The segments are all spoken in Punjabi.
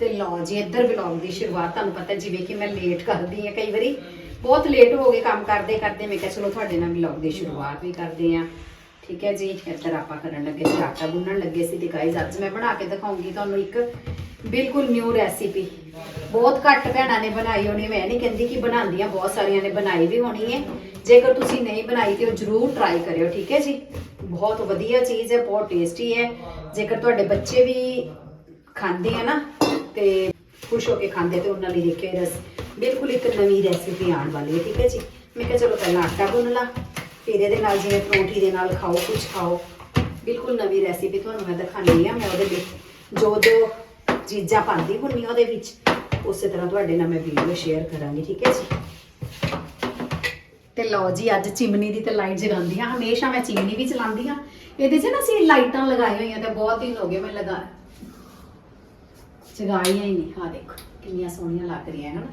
ਤੇ ਲਓ ਜੀ, ਇੱਧਰ ਵਲੌਗ ਦੀ ਸ਼ੁਰੂਆਤ ਤੁਹਾਨੂੰ ਪਤਾ ਜਿਵੇਂ ਕਿ ਮੈਂ ਲੇਟ ਕਰਦੀ ਆ ਕਈ ਵਾਰੀ। ਬਹੁਤ ਲੇਟ ਹੋ ਗਏ ਕੰਮ ਕਰਦੇ ਕਰਦੇ, ਮੈਂ ਕਿਹਾ ਚਲੋ ਤੁਹਾਡੇ ਨਾਲ ਵਲੌਗ ਦੀ ਸ਼ੁਰੂਆਤ ਵੀ ਕਰਦੇ ਆ ਠੀਕ ਹੈ ਜੀ, ਇੱਧਰ ਆਪਾਂ ਕਰਨ ਲੱਗੇ ਸੀ, ਆਟਾ ਗੁੰਨਣ ਲੱਗੇ ਸੀ ਤੇ ਗਾਇਜ਼ ਅੱਜ ਮੈਂ ਬਣਾ ਕੇ ਦਿਖਾਉਂਗੀ ਤੁਹਾਨੂੰ ਇੱਕ ਬਿਲਕੁਲ ਨਿਊ ਰੈਸਿਪੀ ਬਹੁਤ ਘੱਟ ਭੈਣਾਂ ਨੇ ਬਣਾਈ ਹੋਣੀ, ਮੈਂ ਨਹੀਂ ਕਹਿੰਦੀ ਕਿ ਬਣਾਉਂਦੀਆਂ, ਬਹੁਤ ਸਾਰੀਆਂ ਨੇ ਬਣਾਈ ਵੀ ਹੋਣੀ ਹੈ। ਜੇਕਰ ਤੁਸੀਂ ਨਹੀਂ ਬਣਾਈ ਤੇ ਉਹ ਜ਼ਰੂਰ ਟਰਾਈ ਕਰਿਓ, ਠੀਕ ਹੈ ਜੀ। ਬਹੁਤ ਵਧੀਆ ਚੀਜ਼ ਹੈ, ਬਹੁਤ ਟੇਸਟੀ ਹੈ। ਜੇਕਰ ਤੁਹਾਡੇ ਬੱਚੇ ਵੀ ਖਾਂਦੇ ਆ ਨਾ ਤੇ ਖੁਸ਼ ਹੋ ਕੇ ਖਾਂਦੇ ਤੇ ਉਹਨਾਂ ਲਈ ਦੇਖਿਆ ਇਹ ਰਸ ਬਿਲਕੁਲ ਇੱਕ ਨਵੀਂ ਰੈਸਿਪੀ ਆਉਣ ਵਾਲੀ ਹੈ, ਠੀਕ ਹੈ ਜੀ? ਮੈਂ ਕਿਹਾ ਚਲੋ ਪਹਿਲਾਂ ਆਟਾ ਗੁੰਨ ਲਾ, ਫਿਰ ਇਹਦੇ ਨਾਲ ਜਿਵੇਂ ਪਰੌਂਠੀ ਦੇ ਨਾਲ ਖਾਓ ਕੁਝ ਖਾਓ। ਬਿਲਕੁਲ ਨਵੀਂ ਰੈਸਿਪੀ ਤੁਹਾਨੂੰ ਮੈਂ ਦਿਖਾਣੀ ਆ ਮੈਂ ਉਹਦੇ ਵਿੱਚ ਜੋ ਜੋ ਚੀਜ਼ਾਂ ਪਾਉਂਦੀ ਹੁੰਨੀ ਆ ਉਹਦੇ ਵਿੱਚ, ਉਸੇ ਤਰ੍ਹਾਂ ਤੁਹਾਡੇ ਨਾਲ ਮੈਂ ਵੀਡੀਓ ਸ਼ੇਅਰ ਕਰਾਂਗੀ, ਠੀਕ ਹੈ ਜੀ? ਤੇ ਲਓ ਜੀ, ਅੱਜ ਚਿਮਨੀ ਦੀ ਤੇ ਲਾਈਟ ਜਗਾਉਂਦੀ ਹਾਂ। ਹਮੇਸ਼ਾ ਮੈਂ ਚਿਮਨੀ ਵੀ ਚਲਾਉਂਦੀ ਹਾਂ। ਇਹਦੇ 'ਚ ਨਾ ਅਸੀਂ ਲਾਈਟਾਂ ਲਗਾਈਆਂ ਹੋਈਆਂ ਤੇ ਬਹੁਤ ਦਿਨ ਹੋ ਗਏ ਮੈਂ ਲਗਾ ਜਗਾਈਆਂ ਹੀ ਨਹੀਂ। ਹਾਂ ਦੇਖੋ ਕਿੰਨੀਆਂ ਸੋਹਣੀਆਂ ਲੱਗ ਰਹੀਆਂ ਹਨ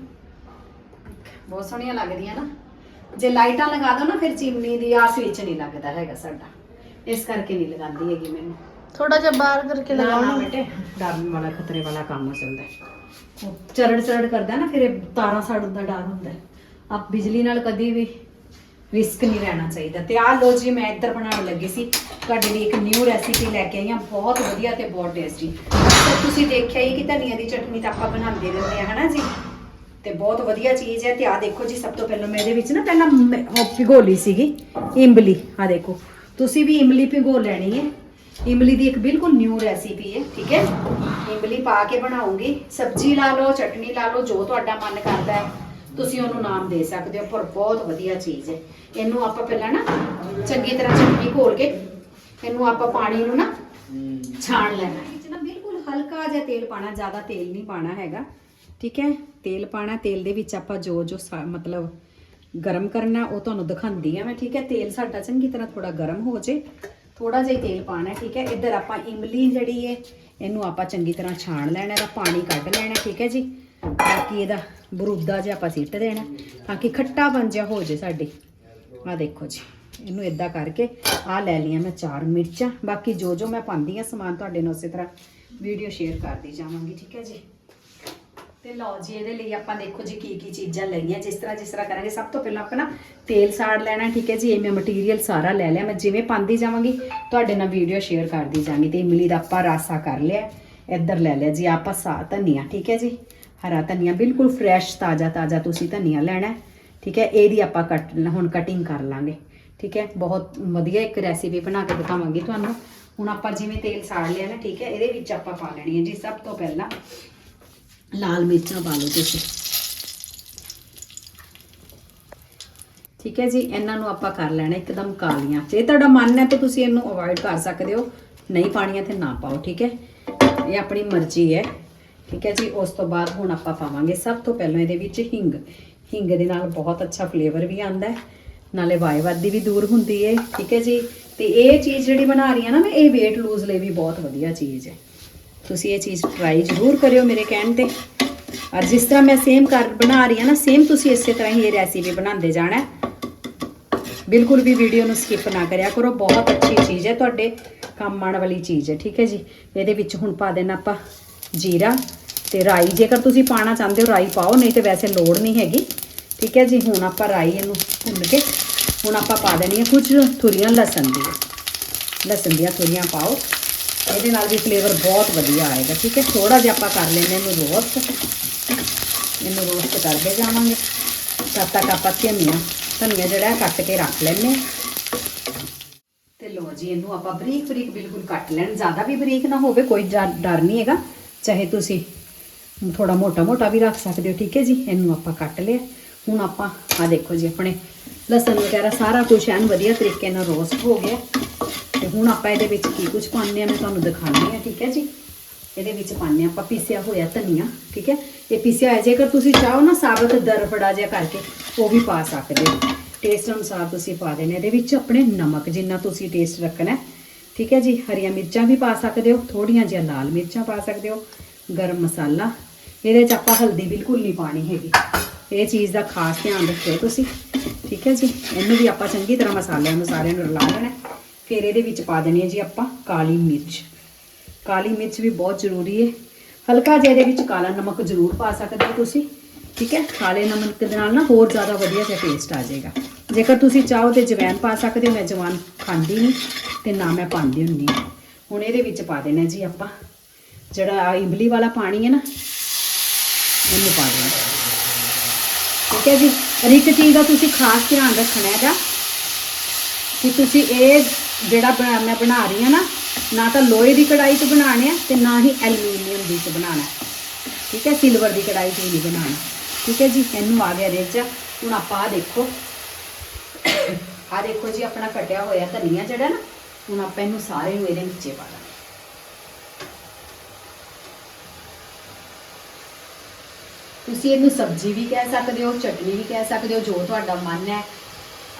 ਬਹੁਤ ਸੋਹਣੀਆਂ ਲੱਗਦੀਆਂ ਨਾ। ਜੇ ਲਾਈਟਾਂ ਲਗਾ ਦੋ ਨਾ ਫਿਰ ਚਿਮਨੀ ਦੀ ਆ ਸਵਿਚ ਨਹੀਂ ਲੱਗਦਾ ਹੈਗਾ ਸਾਡਾ। ਇਸ ਕਰਕੇ ਨਹੀਂ ਲਗਾਉਂਦੀ ਹੈਗੀ ਮੈਨੂੰ। ਥੋੜਾ ਜਿਹਾ ਬਾਹਰ ਕਰਕੇ ਲਗਾਉਣਾ ਬੇਟੇ ਡਰ ਵਾਲਾ ਖਤਰੇ ਵਾਲਾ ਕੰਮ ਚੱਲਦਾ ਚਰੜ ਚਰੜ ਕਰਦਾ ਨਾ ਫਿਰ ਇਹ ਤਾਰਾਂ ਸੜਨ ਦਾ ਡਰ ਹੁੰਦਾ ਆਪ ਬਿਜਲੀ ਨਾਲ ਕਦੀ ਵੀ ਰਿਸਕ ਨਹੀਂ ਲੈਣਾ ਚਾਹੀਦਾ। ਤੇ ਆਹ ਲੋ ਜੀ, ਮੈਂ ਇੱਧਰ ਬਣਾਉਣ ਲੱਗੀ ਸੀ। ਤੁਹਾਡੇ ਲਈ ਇੱਕ ਨਿਊ ਰੈਸਿਪੀ ਲੈ ਕੇ ਆਈ ਹਾਂ। ਬਹੁਤ ਵਧੀਆ ਤੇ ਬਹੁਤ ਟੇਸਟੀ ਤੁਸੀਂ ਦੇਖਿਆ ਹੀ ਕਿ ਧਨੀਆ ਦੀ ਚਟਨੀ ਤਾਂ ਆਪਾਂ ਬਣਾਉਂਦੇ ਰਹਿੰਦੇ ਆ ਹਨਾ ਜੀ? ਤੇ ਬਹੁਤ ਵਧੀਆ ਚੀਜ਼ ਹੈ। ਤੇ ਆਹ ਦੇਖੋ ਜੀ, ਸਭ ਤੋਂ ਪਹਿਲਾਂ ਮੈਂ ਇਹਦੇ ਵਿੱਚ ਨਾ ਪਹਿਲਾਂ ਮ- ਉਹ ਭਿਗੋ ਸੀਗੀ। ਇਮਲੀ, ਆਹ ਦੇਖੋ। ਤੁਸੀਂ ਵੀ ਇਮਲੀ ਭਿਗੋ ਲੈਣੀ ਹੈ। ਇਮਲੀ ਦੀ ਇੱਕ ਬਿਲਕੁਲ ਨਿਊ ਰੈਸਿਪੀ ਹੈ, ਠੀਕ ਹੈ? ਇਮਲੀ ਪਾ ਕੇ ਬਣਾਉਂਗੀ। ਸਬਜ਼ੀ ਲਾ ਲਓ, ਚਟਨੀ ਲਾ ਲਓ, ਜੋ ਤੁਹਾਡਾ ਮਨ ਕਰਦਾ ਹੈ। ਤੁਸੀਂ ਉਹਨੂੰ ਨਾਮ ਦੇ ਸਕਦੇ ਹੋ ਪਰ ਬਹੁਤ ਵਧੀਆ ਚੀਜ਼ ਹੈ। ਇਹਨੂੰ ਆਪਾਂ ਪਹਿਲਾਂ ਨਾ ਚੰਗੀ ਤਰ੍ਹਾਂ ਚਟਨੀ ਘੋਲ ਕੇ ਇਹਨੂੰ ਆਪਾਂ ਪਾਣੀ ਨੂੰ ਨਾ ਛਾਣ ਲੈਣਾ ਵਿੱਚ ਨਾ ਬਿਲਕੁਲ ਹਲਕਾ ਜਿਹਾ ਤੇਲ ਪਾਣਾ ਜ਼ਿਆਦਾ ਤੇਲ ਨਹੀਂ ਪਾਣਾ ਹੈਗਾ। ਠੀਕ ਹੈ? ਤੇਲ ਪਾਣਾ ਤੇਲ ਦੇ ਵਿੱਚ ਆਪਾਂ ਜੋ ਜੋ ਮਤਲਬ ਗਰਮ ਕਰਨਾ ਉਹ ਤੁਹਾਨੂੰ ਦਿਖਾਉਂਦੀ ਆ ਮੈਂ ਠੀਕ ਹੈ? ਤੇਲ ਸਾਡਾ ਚੰਗੀ ਤਰ੍ਹਾਂ ਥੋੜਾ ਗਰਮ ਹੋ ਜੇ। ਥੋੜਾ ਜਿਹਾ ਹੀ ਤੇਲ ਪਾਣਾ ਠੀਕ ਹੈ? ਇੱਧਰ ਆਪਾਂ ਇਮਲੀ ਜਿਹੜੀ ਹੈ ਇਹਨੂੰ ਆਪਾਂ ਚੰਗੀ ਤਰ੍ਹਾਂ ਛਾਣ ਲੈਣਾ ਇਹਦਾ ਪਾਣੀ ਕੱਢ ਲੈਣਾ ਠੀਕ ਹੈ ਜੀ? ਬਾਕੀ ਇਹਦਾ ਬਰੂਦਾ ਜਿਹਾ ਆਪਾਂ ਸਿੱਟ ਦੇਣਾ। ਤਾਂ ਕਿ ਖੱਟਾ ਬਣ ਜਾ ਹੋ ਜੇ ਸਾਡੀ। ਆ ਦੇਖੋ ਜੀ, ਇਹਨੂੰ ਇਦਾਂ ਕਰਕੇ ਆ ਲੈ ਲਈਆਂ ਮੈਂ ਚਾਰ ਮਿਰਚਾਂ। ਬਾਕੀ ਜੋ ਜੋ ਮੈਂ ਪਾਉਂਦੀ ਆ ਸਮਾਨ ਤੁਹਾਡੇ ਨਾਲ ਉਸੇ ਤਰ੍ਹਾਂ ਵੀਡੀਓ ਸ਼ੇਅਰ ਕਰਦੀ ਜਾਵਾਂਗੀ, ਠੀਕ ਹੈ ਜੀ? ਤੇ ਲਓ ਜੀ, ਇਹਦੇ ਲਈ ਆਪਾਂ ਦੇਖੋ ਜੀ ਕੀ ਕੀ ਚੀਜ਼ਾਂ ਲਈਆਂ ਜਿਸ ਤਰ੍ਹਾਂ ਜਿਸ ਤਰ੍ਹਾਂ ਕਰਾਂਗੇ, ਸਭ ਤੋਂ ਪਹਿਲਾਂ ਆਪਾਂ ਨਾ ਤੇਲ ਸਾੜ ਲੈਣਾ, ਠੀਕ ਹੈ ਜੀ? ਇਹ ਮੈਂ ਮਟੀਰੀਅਲ ਸਾਰਾ ਲੈ ਲਿਆ। ਮੈਂ ਜਿਵੇਂ ਪਾਉਂਦੀ ਜਾਵਾਂਗੀ, ਤੁਹਾਡੇ ਨਾਲ ਵੀਡੀਓ ਸ਼ੇਅਰ ਕਰਦੀ ਜਾਵਾਂਗੀ। ਤੇ ਇਮਲੀ ਦਾ ਆਪਾਂ ਰਾਸਾ ਕਰ ਲਿਆ, ਇੱਧਰ ਲੈ ਲਿਆ ਜੀ, ਆਪਾਂ ਸਾ ਧਨੀਆ, ਠੀਕ ਹੈ ਜੀ? ਹਰਾ ਧਨੀਆ, ਬਿਲਕੁਲ ਫਰੈਸ਼ ਤਾਜ਼ਾ ਤਾਜ਼ਾ ਤੁਸੀਂ ਧਨੀਆ ਲੈਣਾ ਠੀਕ ਹੈ? ਇਹਦੀ ਆਪਾਂ ਕੱਟ ਹੁਣ ਕਟਿੰਗ ਕਰ ਲਾਂਗੇ, ਠੀਕ ਹੈ? ਬਹੁਤ ਵਧੀਆ ਇੱਕ ਰੈਸਿਪੀ ਬਣਾ ਕੇ ਦਿਖਾਵਾਂਗੀ ਤੁਹਾਨੂੰ। ਹੁਣ ਆਪਾਂ ਜਿਵੇਂ ਤੇਲ ਸਾੜ ਲਿਆ ਨਾ, ਠੀਕ ਹੈ? ਇਹਦੇ ਵਿੱਚ ਆਪਾਂ ਪਾ ਲੈਣੀ ਹੈ ਜੀ, ਸਭ ਤੋਂ ਪਹਿਲਾਂ ਲਾਲ ਮਿਰਚਾਂ ਪਾ ਲਓ ਤੁਸੀਂ। ਠੀਕ ਹੈ ਜੀ, ਇਹਨਾਂ ਨੂੰ ਆਪਾਂ ਕਰ ਲੈਣਾ ਇੱਕਦਮ ਕਾਲੀਆਂ ਜੇ ਤੁਹਾਡਾ ਮਨ ਹੈ ਤਾਂ ਤੁਸੀਂ ਇਹਨੂੰ ਅਵੋਇਡ ਕਰ ਸਕਦੇ ਹੋ। ਨਹੀਂ ਪਾਣੀਆਂ ਤੇ ਨਾ ਪਾਓ, ਠੀਕ ਹੈ? ਇਹ ਆਪਣੀ ਮਰਜ਼ੀ ਹੈ। ਠੀਕ ਹੈ ਜੀ, ਉਸ ਤੋਂ ਬਾਅਦ ਹੁਣ ਆਪਾਂ ਪਾਵਾਂਗੇ ਸਭ ਤੋਂ ਪਹਿਲਾਂ ਇਹਦੇ ਵਿੱਚ ਹਿੰਗ। ਹਿੰਗ ਦੇ ਨਾਲ ਬਹੁਤ ਅੱਛਾ ਫਲੇਵਰ ਵੀ ਆਉਂਦਾ ਹੈ। ਨਾਲੇ ਵਾਈਵਾਦੀ ਵੀ ਦੂਰ ਹੁੰਦੀ ਹੈ, ਠੀਕ ਹੈ ਜੀ। ਤੇ ਇਹ ਚੀਜ਼ ਜਿਹੜੀ ਬਣਾ ਰਹੀ ਹਾਂ ਨਾ ਮੈਂ, ਇਹ weight lose ਲਈ ਵੀ ਬਹੁਤ ਵਧੀਆ ਚੀਜ਼ ਹੈ। ਤੁਸੀਂ ਇਹ ਚੀਜ਼ ਟਰਾਈ ਜ਼ਰੂਰ ਕਰਿਓ ਮੇਰੇ ਕਹਿਣ ਤੇ। ਔਰ ਜਿਸ ਤਰ੍ਹਾਂ ਮੈਂ ਸੇਮ ਕਰ ਬਣਾ ਰਹੀ ਹਾਂ ਨਾ ਸੇਮ ਤੁਸੀਂ ਇਸੇ ਤਰ੍ਹਾਂ ਹੀ ਇਹ ਰੈਸਿਪੀ ਬਣਾਉਂਦੇ ਜਾਣਾ ਬਿਲਕੁਲ ਵੀ ਵੀਡੀਓ ਨੂੰ ਸਕਿਪ ਨਾ ਕਰਿਆ ਕਰੋ, ਬਹੁਤ ਅੱਛੀ ਚੀਜ਼ ਹੈ, ਤੁਹਾਡੇ ਕੰਮ ਆਉਣ ਵਾਲੀ ਚੀਜ਼ ਹੈ, ਠੀਕ ਹੈ ਜੀ। ਇਹਦੇ ਵਿੱਚ ਹੁਣ ਪਾ ਦੇਣਾ ਆਪਾਂ ਜੀਰਾ ਤੇ ਰਾਈ, ਜੇਕਰ ਤੁਸੀਂ ਪਾਣਾ ਚਾਹੁੰਦੇ ਹੋ ਰਾਈ ਪਾਓ, ਨਹੀਂ ਤੇ ਵੈਸੇ ਲੋੜ ਨਹੀਂ ਹੈਗੀ। ਠੀਕ ਹੈ ਜੀ, ਹੁਣ ਆਪਾਂ ਰਾਈ ਇਹਨੂੰ ਭੁੰਨ ਕੇ, ਹੁਣ ਆਪਾਂ ਪਾ ਦੇਣੀਆਂ ਕੁਝ ਥੁਰੀਆਂ ਲਸਣ ਦੀ ਲਸਣ ਦੀਆਂ ਥੁਰੀਆਂ ਪਾਓ। ਇਹਦੇ ਨਾਲ ਵੀ ਫਲੇਵਰ ਬਹੁਤ ਵਧੀਆ ਆਏਗਾ, ਠੀਕ ਹੈ। ਥੋੜਾ ਜਿਹਾ ਆਪਾਂ ਕਰ ਲੈਂਦੇ ਇਹਨੂੰ ਰੋਸਟ ਇਹਨੂੰ ਰੋਸਟ ਕਰਦੇ ਜਾਵਾਂਗੇ। ਤਦ ਤੱਕ ਆਪਾਂ ਧਨੀਆ ਧਨੀਆ ਜਿਹੜਾ ਕੱਟ ਕੇ ਰੱਖ ਲੈਂਦੇ ਹਾਂ। ਤੇ ਲੋ ਜੀ, ਇਹਨੂੰ ਆਪਾਂ ਬਰੀਕ ਬਰੀਕ ਬਿਲਕੁਲ ਕੱਟ ਲੈਣ, ਜ਼ਿਆਦਾ ਵੀ ਬਰੀਕ ਨਾ ਹੋਵੇ, ਕੋਈ ਡਰ ਨਹੀਂ ਹੈਗਾ। ਚਾਹੇ ਤੁਸੀਂ ਥੋੜਾ ਮੋਟਾ ਮੋਟਾ ਵੀ ਰੱਖ ਸਕਦੇ ਹੋ, ਠੀਕ ਹੈ ਜੀ? ਇਹਨੂੰ ਆਪਾਂ ਕੱਟ ਲਿਆ। ਹੁਣ ਆਪਾਂ ਆ ਦੇਖੋ ਜੀ ਆਪਣੇ ਲਸਣ ਵਗੈਰਾ ਸਾਰਾ ਕੁਝ ਐਨ ਵਧੀਆ ਤਰੀਕੇ ਨਾਲ ਰੋਸਟ ਹੋ ਗਿਆ। ਤੇ ਹੁਣ ਆਪਾਂ ਇਹਦੇ ਵਿੱਚ ਕੀ ਕੁਝ ਪਾਉਂਦੇ ਆ ਮੈਂ ਤੁਹਾਨੂੰ ਦਿਖਾਉਂਦੀ ਆ ਠੀਕ ਹੈ ਜੀ? ਇਹਦੇ ਵਿੱਚ ਪਾਉਂਦੇ ਹਾਂ ਆਪਾਂ ਪੀਸਿਆ ਹੋਇਆ ਧਨੀਆ, ਠੀਕ ਹੈ? ਇਹ ਪੀਸਿਆ ਹੋਇਆ, ਜੇਕਰ ਤੁਸੀਂ ਚਾਹੋ ਨਾ ਸਾਬਤ ਦਰਫੜਾ ਜਿਹਾ ਕਰਕੇ, ਉਹ ਵੀ ਪਾ ਸਕਦੇ ਹੋ। ਟੇਸਟ ਅਨੁਸਾਰ ਤੁਸੀਂ ਪਾ ਦੇਣੇ। ਇਹਦੇ ਵਿੱਚ ਆਪਣੇ ਨਮਕ ਜਿੰਨਾ ਤੁਸੀਂ ਟੇਸਟ ਰੱਖਣਾ ਠੀਕ ਹੈ ਜੀ? ਹਰੀਆਂ ਮਿਰਚਾਂ ਵੀ ਪਾ ਸਕਦੇ ਹੋ ਥੋੜੀਆਂ ਜਿਹੀਆਂ ਲਾਲ ਮਿਰਚਾਂ ਪਾ ਸਕਦੇ ਹੋ। ਗਰਮ ਮਸਾਲਾ। ਇਹਦੇ 'ਚ ਆਪਾਂ ਹਲਦੀ ਬਿਲਕੁਲ ਨਹੀਂ ਪਾਣੀ ਹੈਗੀ। ਇਹ ਚੀਜ਼ ਦਾ ਖਾਸ ਧਿਆਨ ਰੱਖਿਓ ਤੁਸੀਂ। ਠੀਕ ਹੈ ਜੀ? ਇਹਨੂੰ ਵੀ ਆਪਾਂ ਚੰਗੀ ਤਰ੍ਹਾਂ ਮਸਾਲਿਆਂ ਨੂੰ ਸਾਰਿਆਂ ਨੂੰ ਰਲਾ ਲੈਣਾ। ਫਿਰ ਇਹਦੇ ਵਿੱਚ ਪਾ ਦੇਣੀ ਹੈ ਜੀ ਆਪਾਂ ਕਾਲੀ ਮਿਰਚ। ਕਾਲੀ ਮਿਰਚ ਵੀ ਬਹੁਤ ਜ਼ਰੂਰੀ ਹੈ। ਹਲਕਾ ਜਿਹਾ ਇਹਦੇ ਵਿੱਚ ਕਾਲਾ ਨਮਕ ਜ਼ਰੂਰ ਪਾ ਸਕਦੇ ਹੋ ਤੁਸੀਂ। ਠੀਕ ਹੈ? ਕਾਲੇ ਨਮਕ ਦੇ ਨਾਲ ਨਾ ਹੋਰ ਜ਼ਿਆਦਾ ਵਧੀਆ ਜਿਹਾ ਟੇਸਟ ਆ ਜਾਏਗਾ। ਜੇਕਰ ਤੁਸੀਂ ਚਾਹੋ ਤੇ ਜਵੈਨ ਪਾ ਸਕਦੇ ਹੋ। ਮੈਂ ਜਵਾਨ ਖਾਂਦੀ ਨਹੀਂ ਤੇ ਨਾ ਮੈਂ ਪਾਉਂਦੀ ਹੁੰਦੀ ਹਾਂ। ਹੁਣ ਇਹਦੇ ਵਿੱਚ ਪਾ ਦੇਣਾ ਜੀ ਆਪਾਂ ਜਿਹੜਾ ਆਹ ਇਮਲੀ ਵਾਲਾ ਪਾਣੀ ਹੈ ਨਾ ਇਹਨੂੰ ਪਾ ਦੇਣਾ ਠੀਕ ਹੈ ਜੀ? ਹਰ ਇੱਕ ਚੀਜ਼ ਦਾ ਤੁਸੀਂ ਖਾਸ ਧਿਆਨ ਰੱਖਣਾ ਹੈਗਾ ਕਿ ਤੁਸੀਂ ਇਹ ਜਿਹੜਾ ਮੈਂ ਬਣਾ ਰਹੀ ਹਾਂ ਨਾ ਨਾ ਤਾਂ ਲੋਹੇ ਦੀ ਕੜਾਈ 'ਚ ਬਣਾਉਣੇ ਆ ਤੇ ਨਾ ਹੀ ਐਲੂਮੀਨੀਅਮ ਦੀ 'ਚ ਬਣਾਉਣਾ ਠੀਕ ਹੈ? ਸਿਲਵਰ ਦੀ ਕੜਾਈ 'ਚ ਨਹੀਂ ਬਣਾਉਣਾ। ਠੀਕ ਹੈ ਜੀ? ਇਹਨੂੰ ਆ ਗਿਆ ਰੇਜਾ ਹੁਣ ਆਪਾਂ ਆ ਦੇਖੋ। ਆ ਦੇਖੋ ਜੀ, ਆਪਣਾ ਕੱਟਿਆ ਹੋਇਆ ਧਨੀਆ ਜਿਹੜਾ ਨਾ, ਹੁਣ ਆਪਾਂ ਇਹਨੂੰ ਸਾਰੇ ਨੂੰ ਇਹਦੇ ਵਿੱਚ ਪਾ ਦਾਂਗੇ ਤੁਸੀਂ ਇਹਨੂੰ ਸਬਜ਼ੀ ਵੀ ਕਹਿ ਸਕਦੇ ਹੋ, ਚਟਨੀ ਵੀ ਕਹਿ ਸਕਦੇ ਹੋ, ਜੋ ਤੁਹਾਡਾ ਮਨ ਹੈ,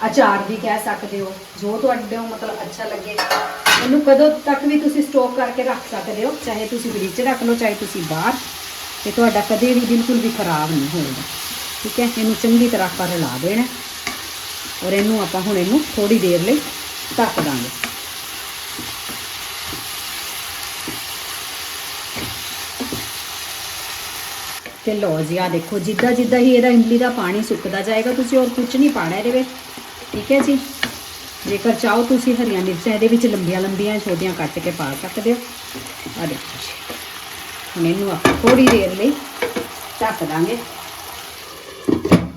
ਅਚਾਰ ਵੀ ਕਹਿ ਸਕਦੇ ਹੋ, ਜੋ ਤੁਹਾਡੇ ਨੂੰ ਮਤਲਬ ਅੱਛਾ ਲੱਗੇ, ਇਹਨੂੰ ਕਦੋਂ ਤੱਕ ਵੀ ਤੁਸੀਂ ਸਟੋਕ ਕਰਕੇ ਰੱਖ ਸਕਦੇ ਹੋ, ਚਾਹੇ ਤੁਸੀਂ ਫ੍ਰਿਜ 'ਚ ਰੱਖ ਲਓ, ਚਾਹੇ ਤੁਸੀਂ ਬਾਹਰ, ਤੇ ਤੁਹਾਡਾ ਕਦੇ ਵੀ ਬਿਲਕੁਲ ਵੀ ਖਰਾਬ ਨਹੀਂ ਹੋਏਗਾ, ਠੀਕ ਹੈ? ਇਹਨੂੰ ਚੰਗੀ ਤਰ੍ਹਾਂ ਆਪਾਂ ਰਲਾ ਦੇਣਾ, ਔਰ ਇਹਨੂੰ ਆਪਾਂ ਹੁਣ ਇਹਨੂੰ ਥੋੜੀ ਦੇਰ ਲਈ ਢੱਕ ਦਾਂਗੇ। ਤੇ ਲਓ ਜੀ ਆ ਦੇਖੋ, ਜਿੱਦਾਂ ਜਿੱਦਾਂ ਹੀ ਇਹਦਾ ਇਮਲੀ ਦਾ ਪਾਣੀ ਸੁੱਕਦਾ ਜਾਏਗਾ, ਤੁਸੀਂ ਹੋਰ ਕੁਝ ਨਹੀਂ ਪਾਣਾ ਇਹਦੇ ਵਿੱਚ। ਠੀਕ ਹੈ ਜੀ? ਜੇਕਰ ਚਾਹੋ ਤੁਸੀਂ ਹਰੀਆਂ ਮਿਰਚਾਂ ਇਹਦੇ ਵਿੱਚ ਲੰਬੀਆਂ ਲੰਬੀਆਂ ਛੋਟੀਆਂ ਕੱਟ ਕੇ ਪਾ ਸਕਦੇ ਹੋ। ਆ ਦੇਖੋ ਜੀ। ਹੁਣ ਇਹਨੂੰ ਆਪਾਂ ਥੋੜੀ ਦੇਰ ਲਈ ਢੱਕ ਦਾਂਗੇ।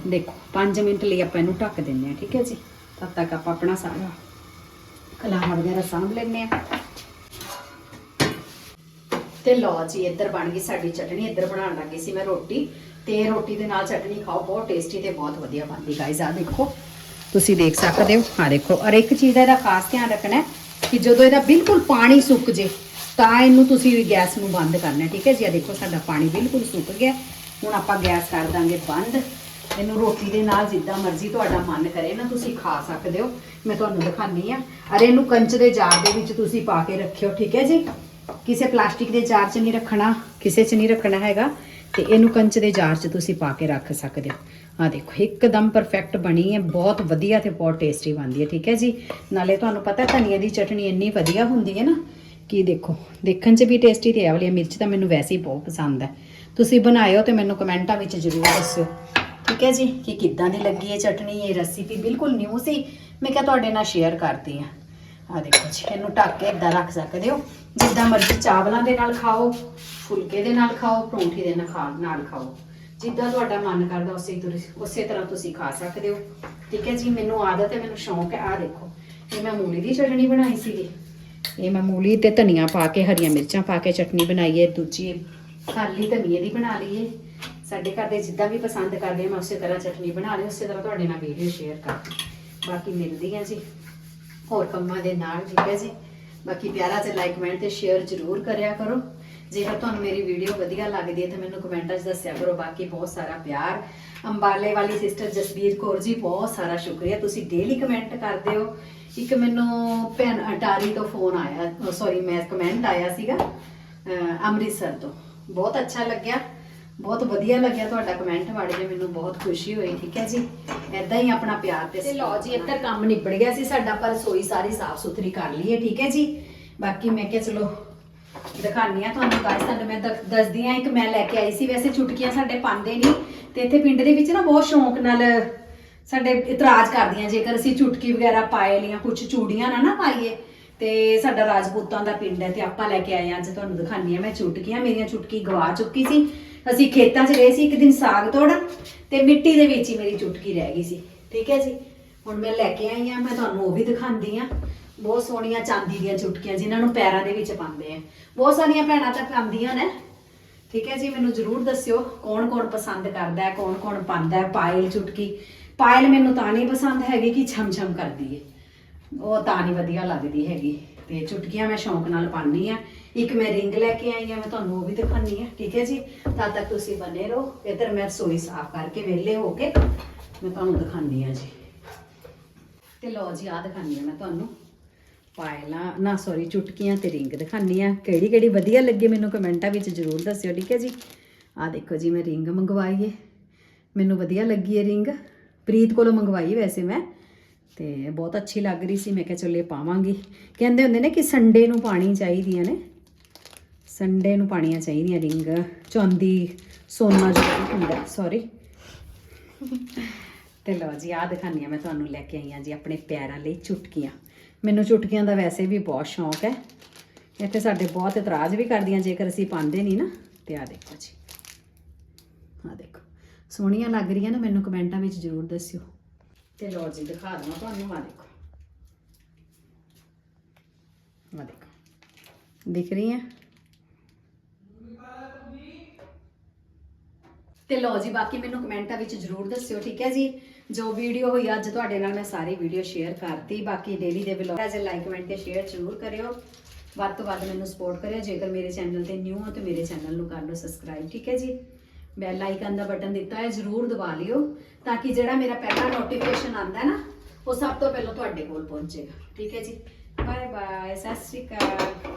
ਦੇਖੋ 5 ਮਿੰਟ ਲਈ ਆਪਾਂ ਇਹਨੂੰ ਢੱਕ ਦਿੰਦੇ ਹਾਂ, ਠੀਕ ਹੈ ਜੀ? ਤਦ ਤੱਕ ਆਪਾਂ ਆਪਣਾ ਸਾਰਾ ਕਲਾਹਾ ਵਗੈਰਾ ਸਾਂਭ ਲੈਂਦੇ ਹਾਂ। ਤੇ ਲਓ ਜੀ, ਇੱਧਰ ਬਣ ਗਈ ਸਾਡੀ ਚਟਣੀ ਇੱਧਰ ਬਣਾਉਣ ਲੱਗੀ ਸੀ ਮੈਂ ਰੋਟੀ। ਤੇ ਰੋਟੀ ਦੇ ਨਾਲ ਚਟਣੀ ਖਾਓ, ਬਹੁਤ ਟੇਸਟੀ ਤੇ ਬਹੁਤ ਵਧੀਆ ਬਣਦੀ ਗਾਇਜ਼ ਆ ਦੇਖੋ। ਤੁਸੀਂ ਦੇਖ ਸਕਦੇ ਹੋ ਆ ਦੇਖੋ, ਔਰ ਇੱਕ ਚੀਜ਼ ਦਾ ਇਹਦਾ ਖਾਸ ਧਿਆਨ ਰੱਖਣਾ ਹੈ ਕਿ ਜਦੋਂ ਇਹਦਾ ਬਿਲਕੁਲ ਪਾਣੀ ਸੁੱਕ ਜੇ, ਤਾਂ ਇਹਨੂੰ ਤੁਸੀਂ ਗੈਸ ਨੂੰ ਬੰਦ ਕਰਨਾ ਠੀਕ ਹੈ ਜੀ? ਆ ਦੇਖੋ, ਸਾਡਾ ਪਾਣੀ ਬਿਲਕੁਲ ਸੁੱਕ ਗਿਆ ਹੁਣ ਆਪਾਂ ਗੈਸ ਕਰ ਦਾਂਗੇ ਬੰਦ। ਇਹਨੂੰ ਰੋਟੀ ਦੇ ਨਾਲ ਜਿੱਦਾਂ ਮਰਜ਼ੀ ਤੁਹਾਡਾ ਮਨ ਕਰੇ ਨਾ, ਤੁਸੀਂ ਖਾ ਸਕਦੇ ਹੋ। ਮੈਂ ਤੁਹਾਨੂੰ ਦਿਖਾਨੀ ਆ ਅਰੇ ਇਹਨੂੰ ਕੰਚ ਦੇ ਜਾਰ ਦੇ ਵਿੱਚ ਤੁਸੀਂ ਪਾ ਕੇ ਰੱਖਿਓ, ਠੀਕ ਹੈ ਜੀ? ਕਿਸੇ ਪਲਾਸਟਿਕ ਦੇ ਜਾਰ 'ਚ ਨਹੀਂ ਰੱਖਣਾ, ਕਿਸੇ 'ਚ ਨਹੀਂ ਰੱਖਣਾ ਹੈਗਾ, ਤੇ ਇਹਨੂੰ ਕੰਚ ਦੇ ਜਾਰ 'ਚ ਤੁਸੀਂ ਪਾ ਕੇ ਰੱਖ ਸਕਦੇ ਹੋ। ਆ ਦੇਖੋ, ਇੱਕਦਮ ਪਰਫੈਕਟ ਬਣੀ ਹੈ, ਬਹੁਤ ਵਧੀਆ ਤੇ ਬਹੁਤ ਟੇਸਟੀ ਬਣਦੀ ਹੈ, ਠੀਕ ਹੈ ਜੀ? ਨਾਲੇ ਤੁਹਾਨੂੰ ਪਤਾ ਧਨੀਆ ਦੀ ਚਟਣੀ ਇੰਨੀ ਵਧੀਆ ਹੁੰਦੀ ਹੈ ਨਾ, ਕਿ ਦੇਖੋ, ਦੇਖਣ 'ਚ ਵੀ ਟੇਸਟੀ ਤੇ ਇਹ ਵਾਲੀ ਮਿਰਚ ਤਾਂ ਮੈਨੂੰ ਵੈਸੇ ਹੀ ਬਹੁਤ ਪਸੰਦ ਹੈ। ਤੁਸੀਂ ਬਣਾਇਓ ਤੇ ਮੈਨੂੰ ਕਮੈਂਟਾਂ ਵਿੱਚ ਜ਼ਰੂਰ ਦੱਸਿਓ। ਠੀਕ ਹੈ ਜੀ? ਕਿ ਕਿੱਦਾਂ ਦੀ ਲੱਗੀ ਹੈ ਚਟਣੀ ਇਹ ਰੈਸਿਪੀ ਬਿਲਕੁਲ ਨਿਊ ਸੀ। ਮੈਂ ਕਿਹਾ ਤੁਹਾਡੇ ਨਾਲ ਸ਼ੇਅਰ ਕਰਦੀ ਹਾਂ। ਆ ਦੇਖੋ ਜੀ, ਇਹਨੂੰ ਢੱਕ ਕੇ ਇਦਾਂ ਰੱਖ ਸਕਦੇ ਹੋ। ਜਿੱਦਾਂ ਮਰਜ਼ੀ ਚਾਵਲਾਂ ਦੇ ਨਾਲ ਖਾਓ, ਫੁਲਕੇ ਦੇ ਨਾਲ ਖਾਓ, ਪਰੌਂਠੀ ਦੇ ਨਾਲ ਖਾ- ਨਾਲ ਖਾਓ। ਜਿੱਦਾਂ ਤੁਹਾਡਾ ਮਨ ਕਰਦਾ ਉਸੇ ਤੁਰ- ਉਸੇ ਤਰ੍ਹਾਂ ਤੁਸੀਂ ਖਾ ਸਕਦੇ ਹੋ। ਠੀਕ ਹੈ ਜੀ, ਮੈਨੂੰ ਆਦਤ ਹੈ, ਮੈਨੂੰ ਸ਼ੌਂਕ ਹੈ। ਆ ਦੇਖੋ, ਇਹ ਮੈਂ ਮੂਲੀ ਦੀ ਚਟਣੀ ਬਣਾਈ ਸੀਗੀ। ਇਹ ਮੈਂ ਮੂਲੀ ਤੇ ਧਨੀਆ ਪਾ ਕੇ, ਹਰੀਆਂ ਮਿਰਚਾਂ ਪਾ ਕੇ ਚਟਨੀ ਬਣਾਈ ਹੈ। ਦੂਜੀ ਖਾਲੀ ਧਨੀਏ ਦੀ ਬਣਾ ਲਈ ਹੈ। ਸਾਡੇ ਘਰ ਦੇ ਜਿੱਦਾਂ ਵੀ ਪਸੰਦ ਕਰਦੇ ਆ, ਮੈਂ ਉਸੇ ਤਰ੍ਹਾਂ ਚਟਨੀ ਬਣਾ ਲਈ, ਉਸੇ ਤਰ੍ਹਾਂ ਤੁਹਾਡੇ ਨਾਲ ਵੀਡੀਓ ਸ਼ੇਅਰ ਕਰ ਬਾਕੀ ਮਿਲਦੀ ਹੈ ਜੀ, ਹੋਰ ਕੰਮਾਂ ਦੇ ਨਾਲ, ਠੀਕ ਹੈ ਜੀ। ਬਾਕੀ ਪਿਆਰਾ ਤੇ ਲਾਈਕ ਕਮੈਂਟ ਤੇ ਸ਼ੇਅਰ ਜ਼ਰੂਰ ਕਰਿਆ ਕਰੋ। ਜੇਕਰ ਤੁਹਾਨੂੰ ਮੇਰੀ ਵੀਡੀਓ ਵਧੀਆ ਲੱਗਦੀ ਹੈ ਤਾਂ ਮੈਨੂੰ ਕਮੈਂਟਾਂ 'ਚ ਦੱਸਿਆ ਕਰੋ। ਬਾਕੀ ਬਹੁਤ ਸਾਰਾ ਪਿਆਰ। ਅੰਬਾਲੇ ਵਾਲੀ ਸਿਸਟਰ ਜਸਬੀਰ ਕੌਰ ਜੀ, ਬਹੁਤ ਸਾਰਾ ਸ਼ੁਕਰੀਆ। ਤੁਸੀਂ ਡੇਲੀ ਕਮੈਂਟ ਕਰਦੇ ਹੋ। ਇੱਕ ਮੈਨੂੰ ਭੈਣ ਅਟਾਰੀ ਤੋਂ ਫੋਨ ਆਇਆ ਸੌਰੀ ਮੈਂ ਕਮੈਂਟ ਆਇਆ ਸੀਗਾ ਅੰਮ੍ਰਿਤਸਰ ਤੋਂ। ਬਹੁਤ ਅੱਛਾ ਲੱਗਿਆ। ਬਹੁਤ ਵਧੀਆ ਲੱਗਿਆ ਤੁਹਾਡਾ ਕਮੈਂਟ ਪੜ੍ਹ ਕੇ ਮੈਨੂੰ ਬਹੁਤ ਖੁਸ਼ੀ ਹੋਈ ਠੀਕ ਹੈ ਜੀ? ਐਦਾਂ ਹੀ ਆਪਣਾ ਪਿਆਰ ਤੇ ਲਓ ਜੀ ਇੱਧਰ ਕੰਮ ਨਿਬੜ ਗਿਆ ਸੀ ਸਾਡਾ ਪਰ ਰਸੋਈ ਸਾਰੀ ਸਾਫ਼ ਸੁਥਰੀ ਕਰ ਲਈ ਹੈ ਠੀਕ ਹੈ ਜੀ? ਬਾਕੀ ਮੈਂ ਕਿਹਾ ਚਲੋ ਦਿਖਾਨੀ ਆ ਤੁਹਾਨੂੰ ਗਾਇਸ ਤੁਹਾਨੂੰ ਮੈਂ ਦੱਸ- ਦੱਸਦੀ ਆ ਇੱਕ ਮੈਂ ਲੈ ਕੇ ਆਈ ਸੀ ਵੈਸੇ ਚੁਟਕੀਆਂ ਸਾਡੇ ਪਾਉਂਦੇ ਨਹੀਂ ਤੇ ਇੱਥੇ ਪਿੰਡ ਦੇ ਵਿੱਚ ਨਾ ਬਹੁਤ ਸ਼ੌਂਕ ਨਾਲ ਸਾਡੇ ਇਤਰਾਜ਼ ਕਰਦੀਆਂ ਜੇਕਰ ਅਸੀਂ ਚੁਟਕੀ ਵਗੈਰਾ ਪਾਏ ਲੀਆਂ ਕੁਝ ਚੂੜੀਆਂ ਨਾ ਨਾ ਪਾਈਏ ਤੇ ਸਾਡਾ ਰਾਜਪੂਤਾਂ ਦਾ ਪਿੰਡ ਹੈ ਤੇ ਆਪਾਂ ਲੈ ਕੇ ਆਏ ਹਾਂ ਅੱਜ ਤੁਹਾਨੂੰ ਦਿਖਾਨੀ ਆ ਮੈਂ ਚੁਟਕੀਆਂ ਮੇਰੀਆਂ ਚੁਟਕੀ ਗਵਾ ਚੁੱਕੀ ਸੀ ਅਸੀਂ ਖੇਤਾਂ 'ਚ ਗਏ ਸੀ, ਇੱਕ ਦਿਨ ਸਾਗ ਤੋੜਨ ਤੇ ਮਿੱਟੀ ਦੇ ਵਿੱਚ ਹੀ ਮੇਰੀ ਚੁਟਕੀ ਰਹਿ ਗਈ ਸੀ। ਠੀਕ ਹੈ ਜੀ? ਹੁਣ ਮੈਂ ਲੈ ਕੇ ਆਈ ਆ ਮੈਂ ਤੁਹਾਨੂੰ ਉਹ ਵੀ ਦਿਖਾਉਂਦੀ ਆ ਬਹੁਤ ਸੋਹਣੀਆਂ ਚਾਂਦੀ ਦੀਆਂ ਚੁਟਕੀਆਂ ਜਿਨ੍ਹਾਂ ਨੂੰ ਪੈਰਾਂ ਦੇ ਵਿੱਚ ਪਾਉਂਦੇ ਆ। ਬਹੁਤ ਸਾਰੀਆਂ ਭੈਣਾਂ ਤਾਂ ਪਾਉਂਦੀਆਂ ਨੇ। ਠੀਕ ਹੈ ਜੀ? ਮੈਨੂੰ ਜਰੂਰ ਦੱਸਿਓ ਕੌਣ ਕੌਣ ਪਸੰਦ ਕਰਦਾ ਹੈ, ਕੌਣ ਕੌਣ ਪਾਉਂਦਾ ਹੈ ਪਾਇਲ ਚੁਟਕੀ। ਪਾਇਲ ਮੈਨੂੰ ਤਾਂ ਨਹੀਂ ਪਸੰਦ ਹੈਗੀ ਕਿ ਛਮ ਛਮ ਕਰਦੀ ਏ। ਉਹ ਤਾਂ ਨਹੀਂ ਵਧੀਆ ਲੱਗਦੀ ਹੈਗੀ। ਤੇ ਚੁਟਕੀਆਂ ਮੈਂ ਸ਼ੌਂਕ ਨਾਲ ਪਾਉਂਦੀ ਆ ਇੱਕ ਮੈਂ ਰਿੰਗ ਲੈ ਕੇ ਆਈ ਆ ਮੈਂ ਤੁਹਾਨੂੰ ਉਹ ਵੀ ਦਿਖਾਣੀ ਆ ਠੀਕ ਹੈ ਜੀ? ਤਦ ਤੱਕ ਤੁਸੀਂ ਬਨੇ ਰਹੋ। ਇੱਧਰ ਮੈਂ ਰਸੋਈ ਸਾਫ਼ ਕਰਕੇ ਵਿਹਲੇ ਹੋ ਕੇ ਮੈਂ ਤੁਹਾਨੂੰ ਦਿਖਾਣੀ ਆ ਜੀ। ਤੇ ਲਓ ਜੀ ਆ ਦਿਖਾਣੀ ਆ ਮੈਂ ਤੁਹਾਨੂੰ। ਪਾਇਲਾਂ, ਨਾ ਸੌਰੀ ਚੁਟਕੀਆਂ ਤੇ ਰਿੰਗ ਦਿਖਾਣੀ ਆ ਕਿਹੜੀ ਕਿਹੜੀ ਵਧੀਆ ਲੱਗੇ ਮੈਨੂੰ ਕਮੈਂਟਾਂ ਵਿੱਚ ਜ਼ਰੂਰ ਦੱਸਿਓ, ਠੀਕ ਹੈ ਜੀ? ਆ ਦੇਖੋ ਜੀ, ਮੈਂ ਰਿੰਗ ਮੰਗਵਾਈ ਏ। ਮੈਨੂੰ ਵਧੀਆ ਲੱਗੀ ਏ ਰਿੰਗ। ਪ੍ਰੀਤ ਕੋਲੋਂ ਮੰਗਵਾਈ ਵੈਸੇ ਮੈਂ। ਤੇ ਬਹੁਤ ਅੱਛੀ ਲੱਗ ਰਹੀ ਸੀ, ਮੈਂ ਕਿਹਾ ਚਲੋ ਇਹ ਪਾਵਾਂਗੀ। ਕਹਿੰਦੇ ਹੁੰਦੇ ਨੇ ਕਿ ਸੰਡੇ ਨੂੰ ਪਾਣੀ ਚਾਹੀਦੀਆਂ ਨੇ। ਸੰਡੇ ਨੂੰ ਪਾਣੀਆਂ ਚਾਹੀਦੀਆਂ ਰਿੰਗ। ਚਾਂਦੀ, ਸੋਨਾ ਜੋ ਵੀ ਹੁੰਦਾ ਸੌਰੀ ਤੇ ਲਓ ਜੀ, ਆਹ ਦਿਖਾਨੀ ਆ ਮੈਂ ਤੁਹਾਨੂੰ ਲੈ ਕੇ ਆਈ ਆ ਜੀ ਆਪਣੇ ਪੈਰਾਂ ਲਈ ਚੁਟਕੀਆਂ। ਮੈਨੂੰ ਚੁਟਕੀਆਂ ਦਾ ਵੈਸੇ ਵੀ ਬਹੁਤ ਸ਼ੌਂਕ ਹੈ। ਇੱਥੇ ਸਾਡੇ ਬਹੁਤ ਇਤਰਾਜ਼ ਵੀ ਕਰਦੀਆਂ, ਜੇਕਰ ਅਸੀਂ ਪਾਉਂਦੇ ਨਹੀਂ ਨਾ, ਤੇ ਆ ਦੇਖੋ ਜੀ। ਆ ਦੇਖੋ, ਸੋਹਣੀਆਂ ਲੱਗ ਰਹੀਆਂ ਨਾ, ਮੈਨੂੰ ਕਮੈਂਟਾਂ ਵਿੱਚ ਜ਼ਰੂਰ ਦੱਸਿਓ। ਤੇ ਲਓ ਜੀ, ਦਿਖਾ ਦਵਾਂ ਤੁਹਾਨੂੰ ਆ ਦੇਖੋ। ਆ ਦੇਖੋ, ਦਿਖ ਰਹੀ ਹੈ ਤੇ ਲਓ ਜੀ, ਬਾਕੀ ਮੈਨੂੰ ਕਮੈਂਟਾਂ ਵਿੱਚ ਜਰੂਰ ਦੱਸਿਓ, ਠੀਕ ਹੈ ਜੀ? ਜੋ ਵੀਡੀਓ ਹੋਈ, ਅੱਜ ਤੁਹਾਡੇ ਨਾਲ ਮੈਂ ਸਾਰੀ ਵੀਡੀਓ ਸ਼ੇਅਰ ਕਰਤੀ। ਬਾਕੀ ਡੇਲੀ ਦੇ ਵਲੌਗ ਐਜ਼ ਲਾਈਕ ਕਮੈਂਟ ਤੇ ਸ਼ੇਅਰ ਜਰੂਰ ਕਰਿਓ। ਵੱਧ ਤੋਂ ਵੱਧ ਮੈਨੂੰ ਸਪੋਰਟ ਕਰਿਓ। ਜੇਕਰ ਮੇਰੇ ਚੈਨਲ ਤੇ ਨਿਊ ਹੋ, ਤੇ ਮੇਰੇ ਚੈਨਲ ਨੂੰ ਕਰ ਲਓ ਸਬਸਕ੍ਰਾਈਬ ਠੀਕ ਹੈ ਜੀ? ਬੈਲ ਆਈਕਨ ਦਾ ਬਟਨ ਦਿੱਤਾ ਹੈ ਜਰੂਰ ਦਬਾ ਲਿਓ, ਤਾਂ ਕਿ ਜਿਹੜਾ ਮੇਰਾ ਪਹਿਲਾ ਨੋਟੀਫਿਕੇਸ਼ਨ ਆਉਂਦਾ ਨਾ, ਉਹ ਸਭ ਤੋਂ ਪਹਿਲਾਂ ਤੁਹਾਡੇ ਕੋਲ ਪਹੁੰਚੇਗਾ। ਠੀਕ ਹੈ ਜੀ? ਬਾਏ ਬਾਏ ਸਤਿ ਸ਼੍ਰੀ ਅਕਾਲ।